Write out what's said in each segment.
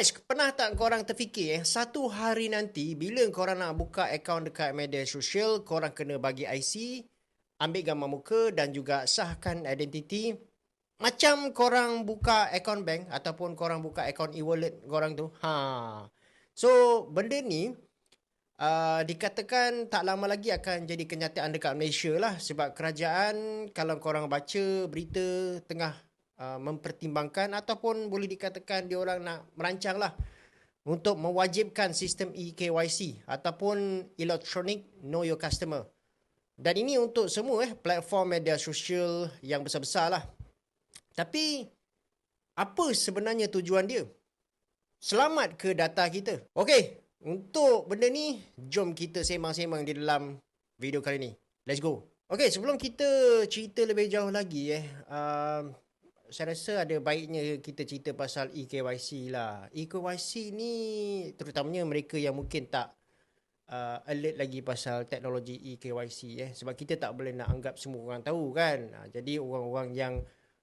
Pernah tak korang terfikir eh, satu hari nanti bila korang nak buka akaun dekat media sosial, korang kena bagi IC, ambil gambar muka dan juga sahkan identiti. Macam korang buka akaun bank ataupun korang buka akaun e-wallet korang tu. Ha. So, benda ni uh, dikatakan tak lama lagi akan jadi kenyataan dekat Malaysia lah. Sebab kerajaan kalau korang baca berita tengah Uh, mempertimbangkan ataupun boleh dikatakan dia orang nak merancang lah untuk mewajibkan sistem eKYC ataupun Electronic Know Your Customer. Dan ini untuk semua eh platform media sosial yang besar-besar lah. Tapi apa sebenarnya tujuan dia? Selamat ke data kita? Okey, untuk benda ni jom kita sembang-sembang di dalam video kali ni. Let's go. Okey, sebelum kita cerita lebih jauh lagi eh, uh, saya rasa ada baiknya kita cerita pasal eKYC lah. eKYC ni terutamanya mereka yang mungkin tak uh, alert lagi pasal teknologi eKYC eh sebab kita tak boleh nak anggap semua orang tahu kan. Uh, jadi orang-orang yang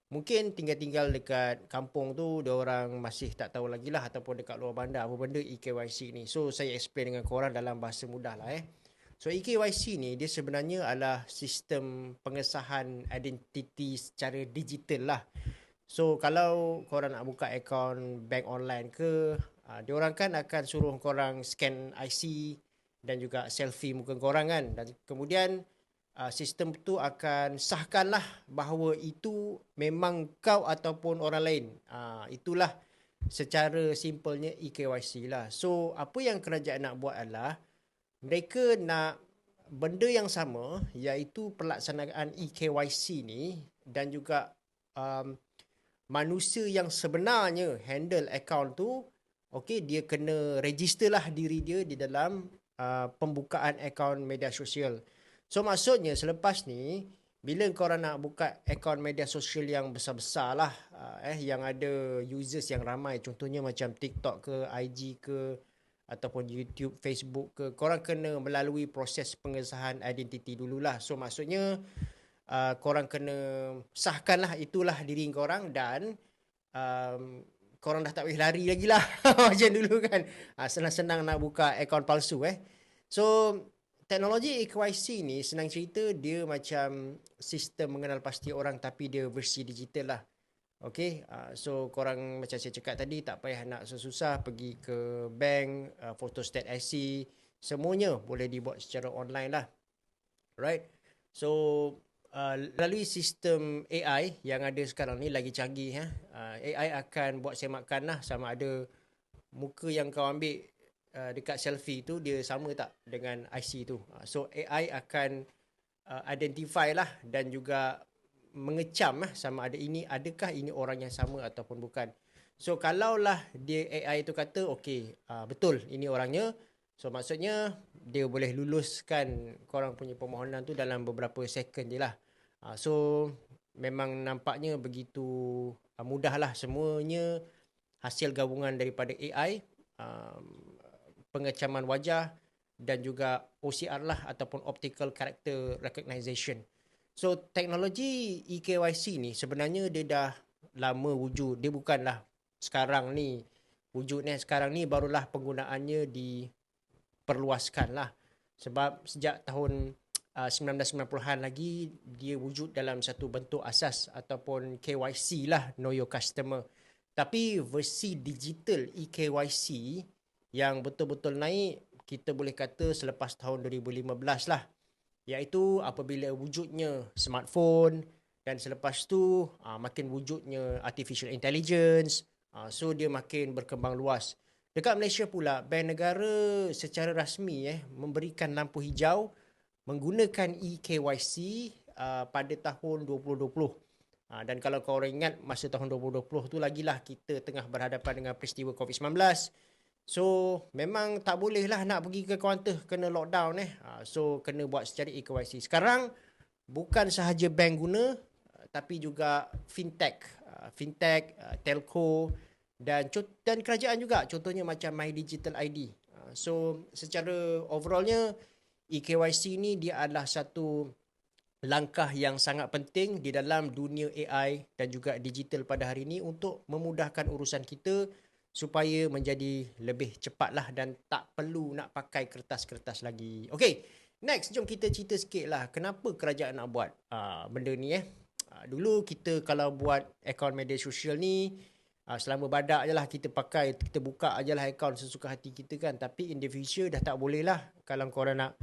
mungkin tinggal-tinggal dekat kampung tu dia orang masih tak tahu lagi lah ataupun dekat luar bandar apa benda eKYC ni. So saya explain dengan korang dalam bahasa mudah lah eh. So eKYC ni dia sebenarnya adalah sistem pengesahan identiti secara digital lah. So kalau korang nak buka akaun bank online ke, uh, dia orang kan akan suruh korang scan IC dan juga selfie muka korang kan. Dan kemudian uh, sistem tu akan sahkanlah bahawa itu memang kau ataupun orang lain. Uh, itulah secara simpelnya eKYC lah. So apa yang kerajaan nak buat adalah mereka nak benda yang sama iaitu pelaksanaan eKYC ni dan juga um, manusia yang sebenarnya handle account tu okey dia kena register lah diri dia di dalam uh, pembukaan akaun media sosial. So maksudnya selepas ni bila korang nak buka akaun media sosial yang besar-besar lah uh, eh yang ada users yang ramai contohnya macam TikTok ke IG ke ataupun YouTube, Facebook ke, korang kena melalui proses pengesahan identiti dululah. So maksudnya uh, korang kena sahkanlah itulah diri korang dan um, korang dah tak boleh lari lagi lah macam dulu kan. Uh, senang-senang nak buka akaun palsu eh. So teknologi EKYC ni senang cerita dia macam sistem mengenal pasti orang tapi dia versi digital lah. Okay, uh, so korang macam saya cakap tadi tak payah nak susah pergi ke bank, uh, photostat IC, semuanya boleh dibuat secara online lah. Right? So, uh, lalui sistem AI yang ada sekarang ni lagi canggih. Eh? Uh, AI akan buat semakan lah sama ada muka yang kau ambil uh, dekat selfie tu dia sama tak dengan IC tu. Uh, so, AI akan uh, identify lah dan juga mengecam eh, sama ada ini adakah ini orang yang sama ataupun bukan. So kalaulah dia AI itu kata okey uh, betul ini orangnya so maksudnya dia boleh luluskan korang punya permohonan tu dalam beberapa second je lah. Uh, so memang nampaknya begitu uh, mudahlah semuanya hasil gabungan daripada AI um, pengecaman wajah dan juga OCR lah ataupun optical character recognition. So teknologi eKYC ni sebenarnya dia dah lama wujud. Dia bukanlah sekarang ni wujudnya sekarang ni barulah penggunaannya diperluaskan lah. Sebab sejak tahun uh, 1990-an lagi dia wujud dalam satu bentuk asas ataupun KYC lah Know Your Customer. Tapi versi digital eKYC yang betul-betul naik kita boleh kata selepas tahun 2015 lah iaitu apabila wujudnya smartphone dan selepas tu uh, makin wujudnya artificial intelligence uh, so dia makin berkembang luas. Dekat Malaysia pula bank negara secara rasmi eh memberikan lampu hijau menggunakan eKYC uh, pada tahun 2020 uh, dan kalau kau ingat masa tahun 2020 tu lagilah kita tengah berhadapan dengan peristiwa COVID-19 So memang tak boleh lah nak pergi ke kaunter kena lockdown eh. Ha, so kena buat secara e-KYC. Sekarang bukan sahaja bank guna tapi juga fintech, ha, fintech, ha, telco dan dan kerajaan juga contohnya macam My Digital ID. So secara overallnya e-KYC ni dia adalah satu langkah yang sangat penting di dalam dunia AI dan juga digital pada hari ini untuk memudahkan urusan kita supaya menjadi lebih cepatlah dan tak perlu nak pakai kertas-kertas lagi. Okay, next jom kita cerita sikit lah kenapa kerajaan nak buat uh, benda ni eh. Uh, dulu kita kalau buat akaun media sosial ni, uh, selama badak je lah kita pakai, kita buka je lah akaun sesuka hati kita kan. Tapi in the future dah tak boleh lah kalau korang nak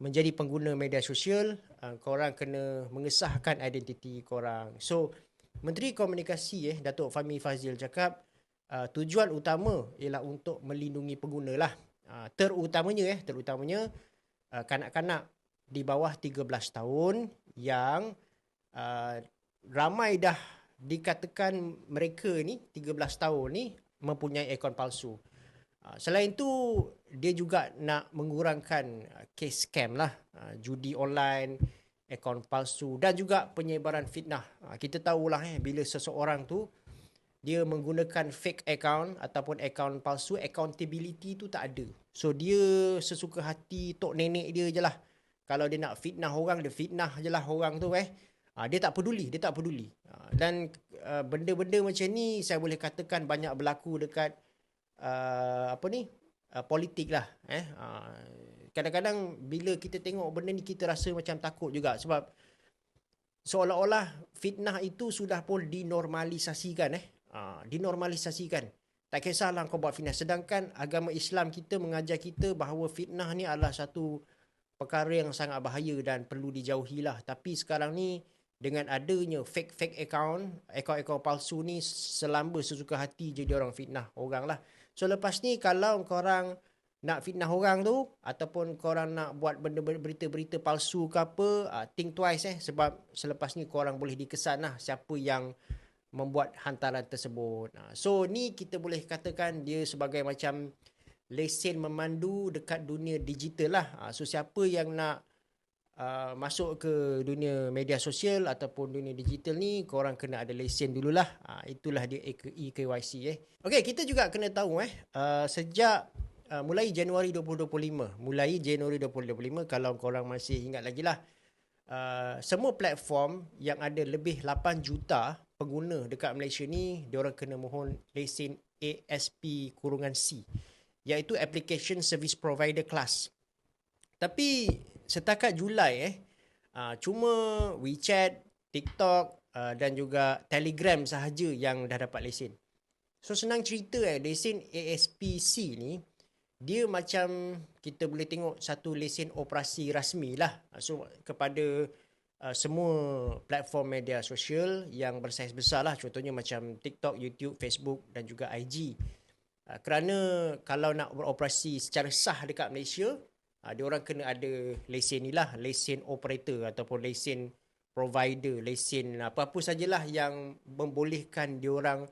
menjadi pengguna media sosial, uh, korang kena mengesahkan identiti korang. So, Menteri Komunikasi eh, Datuk Fahmi Fazil cakap, uh, tujuan utama ialah untuk melindungi pengguna lah. Uh, terutamanya eh, terutamanya uh, kanak-kanak di bawah 13 tahun yang uh, ramai dah dikatakan mereka ni 13 tahun ni mempunyai akaun palsu. Uh, selain itu dia juga nak mengurangkan kes scam lah, uh, judi online, akaun palsu dan juga penyebaran fitnah. Uh, kita tahulah eh bila seseorang tu dia menggunakan fake account ataupun account palsu, accountability tu tak ada. So dia sesuka hati tok nenek dia je lah. Kalau dia nak fitnah orang, dia fitnah je lah orang tu eh. Ha, dia tak peduli, dia tak peduli. Ha, dan uh, benda-benda macam ni saya boleh katakan banyak berlaku dekat uh, apa ni? Uh, politik lah. Eh. Uh, kadang-kadang bila kita tengok benda ni kita rasa macam takut juga sebab seolah-olah fitnah itu sudah pun dinormalisasikan eh uh, dinormalisasikan. Tak kisahlah kau buat fitnah. Sedangkan agama Islam kita mengajar kita bahawa fitnah ni adalah satu perkara yang sangat bahaya dan perlu dijauhi lah. Tapi sekarang ni dengan adanya fake-fake account, account-account palsu ni selamba sesuka hati je dia orang fitnah orang lah. So lepas ni kalau korang nak fitnah orang tu ataupun korang nak buat benda berita-berita palsu ke apa, uh, think twice eh sebab selepas ni korang boleh dikesan lah siapa yang membuat hantaran tersebut. So ni kita boleh katakan dia sebagai macam lesen memandu dekat dunia digital lah. So siapa yang nak uh, masuk ke dunia media sosial ataupun dunia digital ni, korang kena ada lesen dululah. Uh, itulah dia EKYC eh. Okay, kita juga kena tahu eh, uh, sejak uh, mulai Januari 2025, mulai Januari 2025 kalau korang masih ingat lagi lah, uh, semua platform yang ada lebih 8 juta pengguna dekat Malaysia ni dia orang kena mohon lesen ASP kurungan C iaitu application service provider class. Tapi setakat Julai eh uh, cuma WeChat, TikTok uh, dan juga Telegram sahaja yang dah dapat lesen. So senang cerita eh lesen ASPC ni dia macam kita boleh tengok satu lesen operasi rasmi lah. So kepada uh, semua platform media sosial yang bersaiz besar lah. Contohnya macam TikTok, YouTube, Facebook dan juga IG. Uh, kerana kalau nak beroperasi secara sah dekat Malaysia, uh, dia orang kena ada lesen ni lah. Lesen operator ataupun lesen provider, lesen apa-apa sajalah yang membolehkan dia orang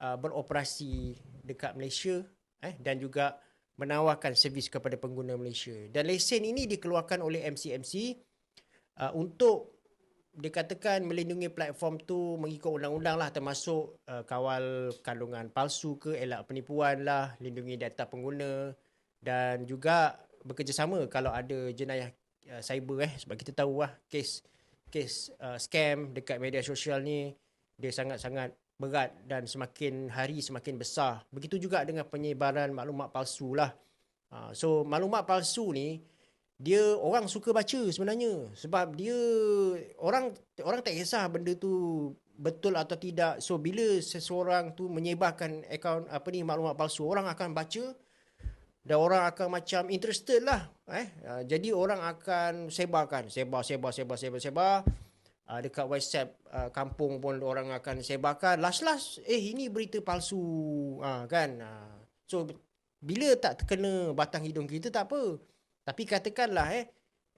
uh, beroperasi dekat Malaysia eh, dan juga menawarkan servis kepada pengguna Malaysia. Dan lesen ini dikeluarkan oleh MCMC uh, untuk dikatakan melindungi platform tu mengikut undang-undang lah termasuk uh, kawal kandungan palsu ke elak penipuan lah lindungi data pengguna dan juga bekerjasama kalau ada jenayah uh, cyber eh sebab kita tahu lah kes kes uh, scam dekat media sosial ni dia sangat-sangat berat dan semakin hari semakin besar. Begitu juga dengan penyebaran maklumat palsu lah. Uh, so maklumat palsu ni dia orang suka baca sebenarnya. Sebab dia orang orang tak kisah benda tu betul atau tidak. So bila seseorang tu menyebarkan akaun apa ni maklumat palsu orang akan baca dan orang akan macam interested lah eh. Uh, jadi orang akan sebarkan. Sebar sebar sebar sebar sebar. Uh, dekat WhatsApp uh, kampung pun orang akan sebarkan. Last last eh ini berita palsu. Uh, kan? Uh, so bila tak terkena batang hidung kita tak apa tapi katakanlah eh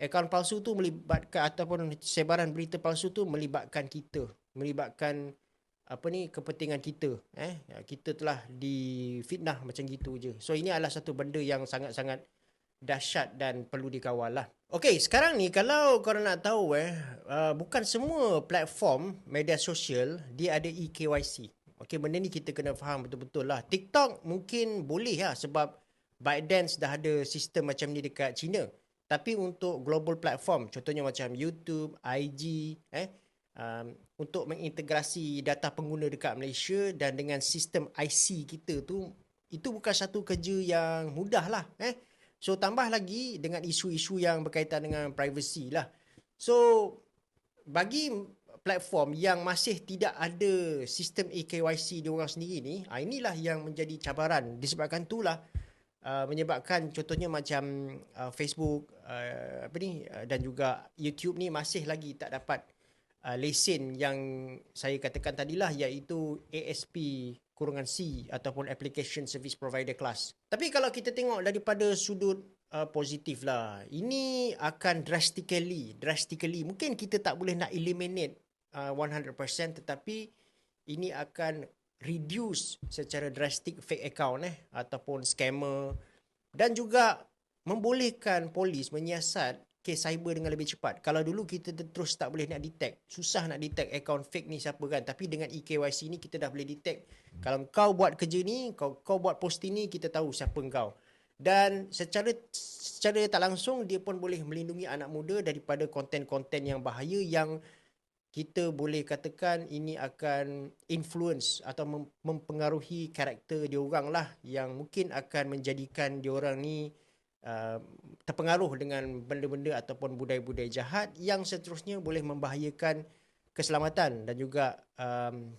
akaun palsu tu melibatkan ataupun sebaran berita palsu tu melibatkan kita, melibatkan apa ni kepentingan kita eh ya, kita telah difitnah macam gitu je. So ini adalah satu benda yang sangat-sangat dahsyat dan perlu dikawal lah. Okay, sekarang ni kalau korang nak tahu eh, uh, bukan semua platform media sosial dia ada EKYC. Okay, benda ni kita kena faham betul-betul lah. TikTok mungkin boleh lah sebab ByteDance dah ada sistem macam ni dekat China. Tapi untuk global platform, contohnya macam YouTube, IG, eh, um, untuk mengintegrasi data pengguna dekat Malaysia dan dengan sistem IC kita tu itu bukan satu kerja yang mudah lah eh. So tambah lagi dengan isu-isu yang berkaitan dengan privacy lah. So bagi platform yang masih tidak ada sistem AKYC dia orang sendiri ni, ah, inilah yang menjadi cabaran. Disebabkan itulah uh, menyebabkan contohnya macam uh, Facebook uh, apa ni uh, dan juga YouTube ni masih lagi tak dapat uh, lesen yang saya katakan tadilah iaitu ASP kurungan C ataupun Application Service Provider Class. Tapi kalau kita tengok daripada sudut uh, positif lah, ini akan drastically, drastically, mungkin kita tak boleh nak eliminate uh, 100% tetapi ini akan reduce secara drastic fake account eh ataupun scammer dan juga membolehkan polis menyiasat kes cyber dengan lebih cepat. Kalau dulu kita terus tak boleh nak detect, susah nak detect account fake ni siapa kan. Tapi dengan eKYC ni kita dah boleh detect. Kalau kau buat kerja ni, kau kau buat posting ni, kita tahu siapa kau. Dan secara secara tak langsung dia pun boleh melindungi anak muda daripada konten-konten yang bahaya yang kita boleh katakan ini akan influence atau mempengaruhi karakter dia orang lah yang mungkin akan menjadikan dia orang ni Uh, terpengaruh dengan benda-benda ataupun budaya-budaya jahat yang seterusnya boleh membahayakan keselamatan dan juga um,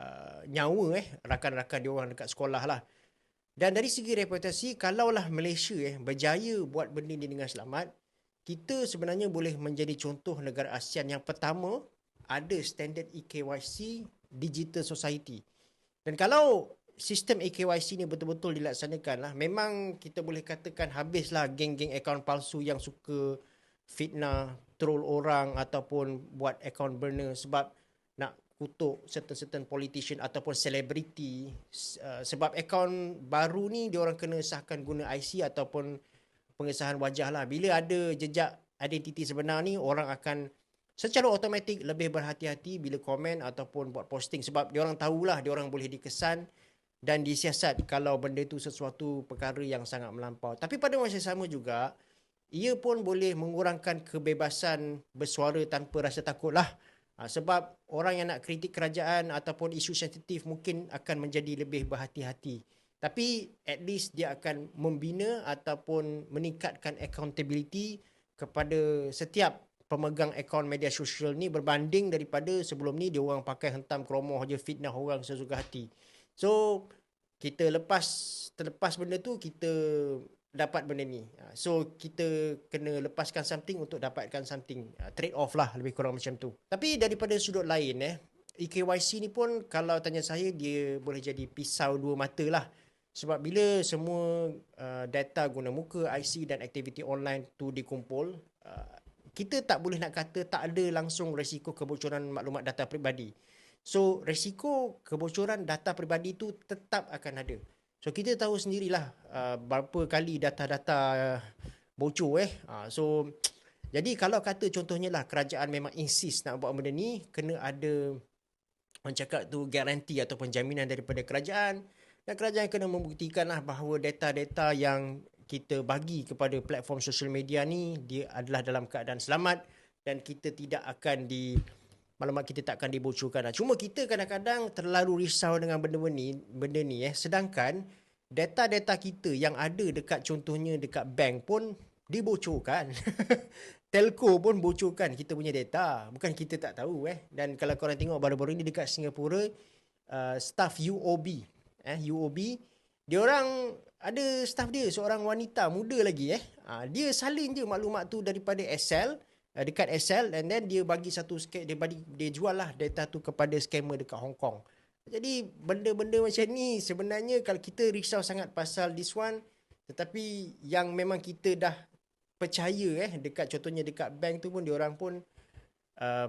uh, nyawa eh rakan-rakan dia orang dekat sekolah lah. Dan dari segi reputasi, kalaulah Malaysia eh berjaya buat benda ni dengan selamat, kita sebenarnya boleh menjadi contoh negara ASEAN yang pertama ada standard EKYC Digital Society. Dan kalau sistem AKYC ni betul-betul dilaksanakan lah. Memang kita boleh katakan habislah geng-geng akaun palsu yang suka fitnah, troll orang ataupun buat akaun burner sebab nak kutuk certain-certain politician ataupun selebriti uh, sebab akaun baru ni dia orang kena sahkan guna IC ataupun pengesahan wajah lah. Bila ada jejak identiti sebenar ni orang akan secara automatik lebih berhati-hati bila komen ataupun buat posting sebab dia orang tahulah dia orang boleh dikesan dan disiasat kalau benda itu sesuatu perkara yang sangat melampau. Tapi pada masa sama juga, ia pun boleh mengurangkan kebebasan bersuara tanpa rasa takut lah. Ha, sebab orang yang nak kritik kerajaan ataupun isu sensitif mungkin akan menjadi lebih berhati-hati. Tapi at least dia akan membina ataupun meningkatkan accountability kepada setiap pemegang akaun media sosial ni berbanding daripada sebelum ni dia orang pakai hentam kromoh je fitnah orang sesuka hati. So kita lepas terlepas benda tu kita dapat benda ni. Ha, so kita kena lepaskan something untuk dapatkan something. Ha, trade off lah lebih kurang macam tu. Tapi daripada sudut lain eh EKYC ni pun kalau tanya saya dia boleh jadi pisau dua mata lah. Sebab bila semua uh, data guna muka, IC dan aktiviti online tu dikumpul, uh, kita tak boleh nak kata tak ada langsung resiko kebocoran maklumat data peribadi. So resiko kebocoran data peribadi itu tetap akan ada. So kita tahu sendirilah uh, berapa kali data-data bocor eh. Uh, so jadi kalau kata contohnya lah kerajaan memang insist nak buat benda ni kena ada orang cakap tu garanti ataupun jaminan daripada kerajaan dan kerajaan kena membuktikan lah bahawa data-data yang kita bagi kepada platform social media ni dia adalah dalam keadaan selamat dan kita tidak akan di maklumat kita takkan dibocorkan. Lah. Cuma kita kadang-kadang terlalu risau dengan benda-benda ni, benda ni eh. Sedangkan data-data kita yang ada dekat contohnya dekat bank pun dibocorkan. Telco pun bocorkan kita punya data. Bukan kita tak tahu eh. Dan kalau korang tengok baru-baru ni dekat Singapura, uh, staff UOB, eh UOB, dia orang ada staff dia seorang wanita muda lagi eh. Uh, dia salin je maklumat tu daripada Excel uh, dekat Excel and then dia bagi satu scam dia bagi dia jual lah data tu kepada scammer dekat Hong Kong. Jadi benda-benda macam ni sebenarnya kalau kita risau sangat pasal this one tetapi yang memang kita dah percaya eh dekat contohnya dekat bank tu pun dia orang pun uh,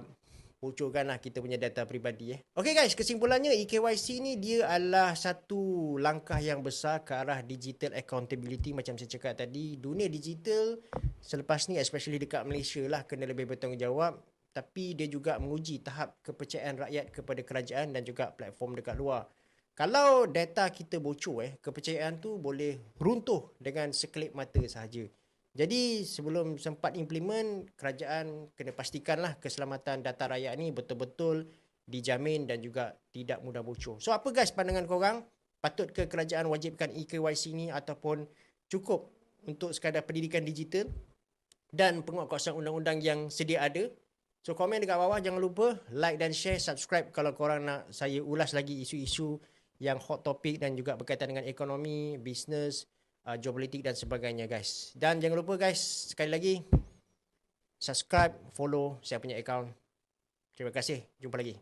bocorkanlah kita punya data peribadi eh. Okay guys, kesimpulannya eKYC ni dia adalah satu langkah yang besar ke arah digital accountability macam saya cakap tadi. Dunia digital selepas ni especially dekat Malaysia lah kena lebih bertanggungjawab tapi dia juga menguji tahap kepercayaan rakyat kepada kerajaan dan juga platform dekat luar. Kalau data kita bocor eh, kepercayaan tu boleh runtuh dengan sekelip mata sahaja. Jadi sebelum sempat implement, kerajaan kena pastikanlah keselamatan data rakyat ni betul-betul dijamin dan juga tidak mudah bocor. So apa guys pandangan korang? Patut ke kerajaan wajibkan eKYC ni ataupun cukup untuk sekadar pendidikan digital dan penguatkuasaan undang-undang yang sedia ada? So komen dekat bawah jangan lupa like dan share, subscribe kalau korang nak saya ulas lagi isu-isu yang hot topic dan juga berkaitan dengan ekonomi, bisnes, uh, geopolitik dan sebagainya guys. Dan jangan lupa guys, sekali lagi subscribe, follow saya punya account. Terima kasih. Jumpa lagi.